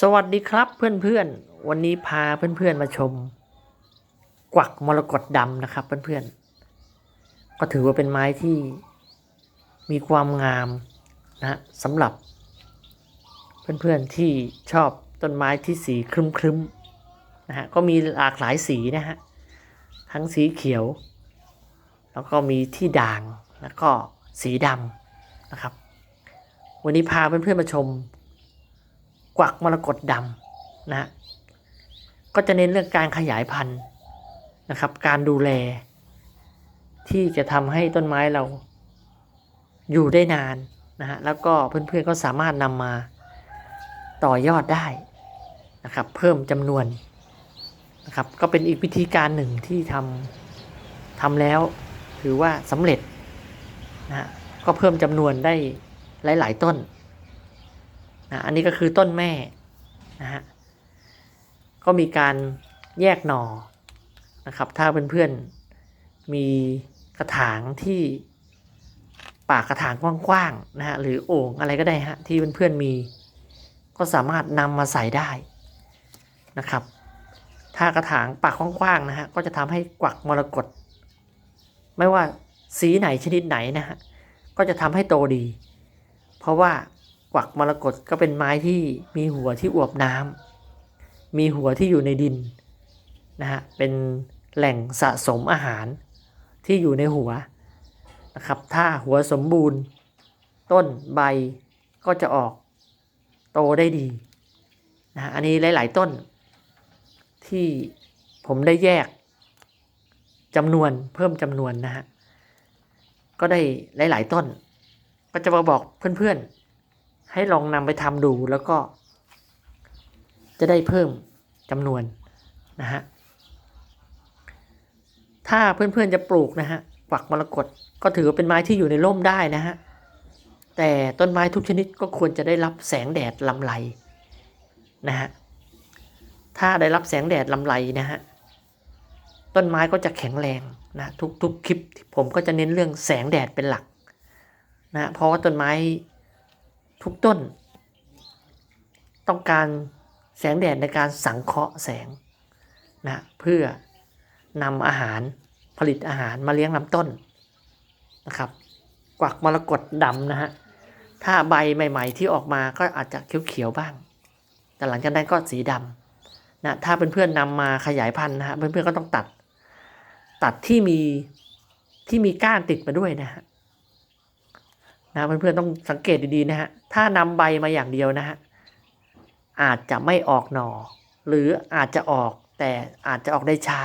สวัสดีครับเพื่อนๆ วันนี้พาเพื่อนๆมาชม กวักมรกตดำนะครับเพื่อนๆ ก็ถือว่าเป็นไม้ที่มีความงามนะสำหรับ เพื่อนๆที่ชอบต้นไม้ที่สีครึ้มๆนะฮะก็มีหลากหลายสีนะฮะทั้งสีเขียว แล้วก็มีที่ด่างแล้วก็สีดำนะครับ วันนี้พาเพื่อนๆมาชม กวักมรกตดำนะฮะก็จะเน้นเรื่องการขยายพันธุ์นะครับ การดูแล ที่จะทำให้ต้นไม้เราอยู่ได้นานนะฮะแล้วก็เพื่อนๆก็สามารถนำมาต่อยอดได้นะครับ เพิ่มจำนวนนะครับ ก็เป็นอีกวิธีการหนึ่งที่ทำทำแล้วถือว่าสำเร็จนะฮะก็เพิ่มจำนวนได้หลาย ๆ ต้น นะอันนี้ก็คือต้นแม่นะฮะก็มีการแยกหน่อนะครับถ้าเพื่อนๆมีกระถางที่ปากกระถางกว้างๆนะฮะหรือโอ่งอะไรก็ได้ฮะที่เพื่อนๆมีก็สามารถนำมาใส่ได้นะครับ ถ้ากระถางปากกว้างๆนะฮะก็จะทำให้กวักมรกตไม่ว่าสีไหนชนิดไหนนะฮะก็จะทำให้โตดี เพราะว่า กวักมรกตก็เป็นไม้ที่มีหัวที่อวบน้ำมีหัวที่อยู่ในดินนะฮะเป็นแหล่งสะสมอาหารที่อยู่ในหัวนะครับถ้าหัวสมบูรณ์ ต้นใบก็จะออกโตได้ดีนะฮะอันนี้หลาย ๆ ต้น ที่ผมได้แยกจำนวนเพิ่มจำนวนนะฮะก็ได้หลาย ๆ ต้น ก็จะมาบอกเพื่อน ๆ ให้ลองนำไปทำดูแล้วก็ จะได้เพิ่มจำนวนนะฮะถ้าเพื่อนๆจะปลูกนะฮะกวักมรกตก็ถือว่าเป็นไม้ที่อยู่ในร่มได้นะฮะแต่ต้นไม้ทุกชนิดก็ควรจะได้รับแสงแดดลำไรนะฮะถ้าได้รับแสงแดดลำไรนะฮะต้นไม้ก็จะแข็งแรงนะทุกๆคลิปผมก็จะเน้นเรื่องแสงแดดเป็นหลักนะเพราะว่าต้นไม้ ทุกต้น ต้องการแสงแดดในการสังเคราะห์แสงนะเพื่อนำอาหารผลิตอาหารมาเลี้ยงลำต้นนะครับ กวักมรกตดำนะฮะถ้าใบใหม่ ๆ ที่ออกมาก็อาจจะเขียวๆบ้าง แต่หลังจากนั้นก็สีดำนะถ้าเพื่อนๆนำมาขยายพันธุ์นะฮะเพื่อนๆก็ต้องตัด ตัดที่มีที่มีก้านติดมาด้วยนะฮะ นะเพื่อนๆต้องสังเกตดีๆนะฮะถ้านำใบมาอย่างเดียวนะฮะอาจจะไม่ออกหน่อ หรืออาจจะออกแต่อาจจะออกได้ช้า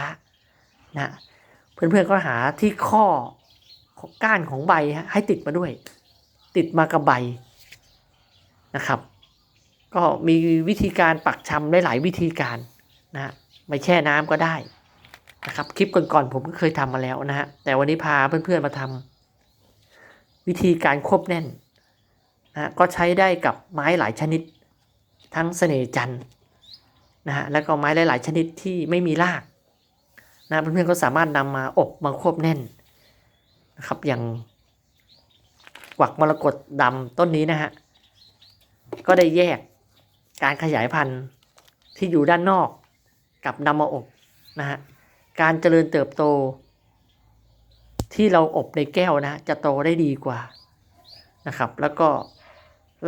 นะเพื่อนๆก็หาที่ข้อก้านของใบฮะให้ติดมาด้วย ติดมากับใบนะครับ ก็มีวิธีการปักชำได้หลายวิธีการนะไม่แช่น้ำก็ได้นะครับคลิปก่อนๆผมก็เคยทำมาแล้วนะฮะแต่วันนี้พาเพื่อนๆมาทำ วิธีการควบแน่นนะก็ใช้ได้กับไม้หลายชนิด ทั้งเสน่จันนะฮะแล้วก็ไม้หลาย ๆ ชนิดที่ไม่มีรากนะเพื่อนๆก็สามารถนำมาอบมาควบแน่นนะครับอย่างกวักมรกตดำต้นนี้นะฮะก็ได้แยกการขยายพันธุ์ที่อยู่ด้านนอกกับนำมาอบนะฮะการเจริญเติบโต ที่เราอบในแก้วนะจะโตได้ดีกว่านะครับ แล้วก็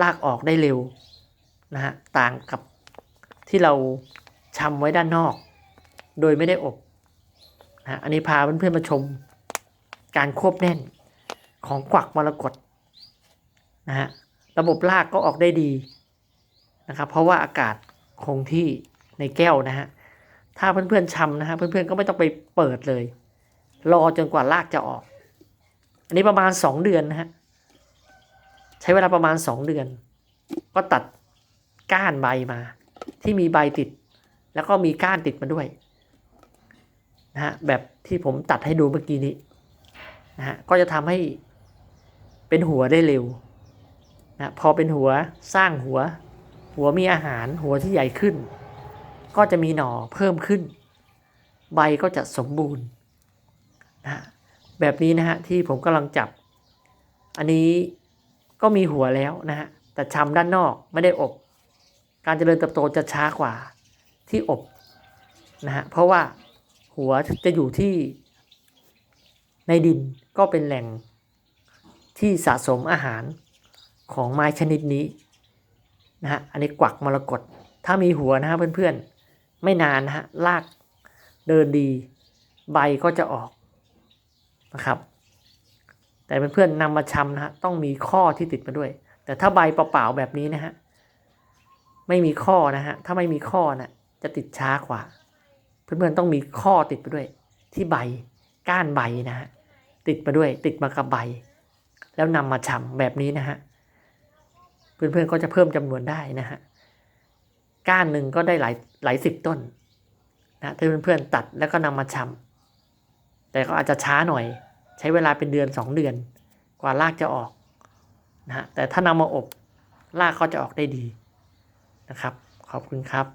ลากออกได้เร็วนะฮะต่างกับที่เราชำไว้ด้านนอก โดยไม่ได้อบนะอันนี้พาเพื่อนๆมาชมการควบแน่นของกวักมรกตนะฮะระบบลากก็ออกได้ดีนะครับ เพราะว่าอากาศคงที่ในแก้วนะฮะถ้าเพื่อนๆชำนะฮะเพื่อนๆก็ไม่ต้องไปเปิดเลย รอจนกว่าลากจะออก อันนี้ประมาณสองเดือนนะฮะ ใช้เวลาประมาณสองเดือน ก็ตัดก้านใบมา ที่มีใบติด แล้วก็มีก้านติดมาด้วยนะฮะแบบที่ผมตัดให้ดูเมื่อกี้นี้นะฮะก็จะทำให้เป็นหัวได้เร็วนะพอเป็นหัวสร้างหัว หัวมีอาหารหัวที่ใหญ่ขึ้น ก็จะมีหน่อเพิ่มขึ้น ใบก็จะสมบูรณ์ นะแบบนี้นะฮะที่ผมกำลังจับ อันนี้ก็มีหัวแล้วนะฮะแต่ชำด้านนอกไม่ได้อบ การเจริญเติบโตจะช้ากว่าที่อบนะฮะเพราะว่าหัวจะอยู่ที่ในดินก็เป็นแหล่งที่สะสมอาหารของไม้ชนิดนี้นะฮะอันนี้กวักมรกตถ้ามีหัวนะฮะเพื่อนๆ ไม่นานนะฮะรากเดินดี ใบก็จะออก นะครับ แต่เพื่อนๆนำมาชำนะฮะต้องมีข้อที่ติดมาด้วย แต่ถ้าใบเปล่าๆแบบนี้นะฮะไม่มีข้อนะฮะถ้าไม่มีข้อนะจะติดช้ากว่า เพื่อนๆต้องมีข้อติดมาด้วย ที่ใบก้านใบนะฮะติดมาด้วย ติดมากับใบ แล้วนำมาชำแบบนี้นะฮะเพื่อนๆก็จะเพิ่มจำนวนได้นะฮะก้านหนึ่งก็ได้หลายหลายสิบต้นนะถ้าเพื่อนๆตัดแล้วก็นำมาชำ แต่ก็อาจจะช้าหน่อย ใช้เวลาเป็นเดือนสองเดือน กว่ารากจะออกนะฮะแต่ถ้านำมาอบรากก็จะออกได้ดีนะครับ ขอบคุณครับ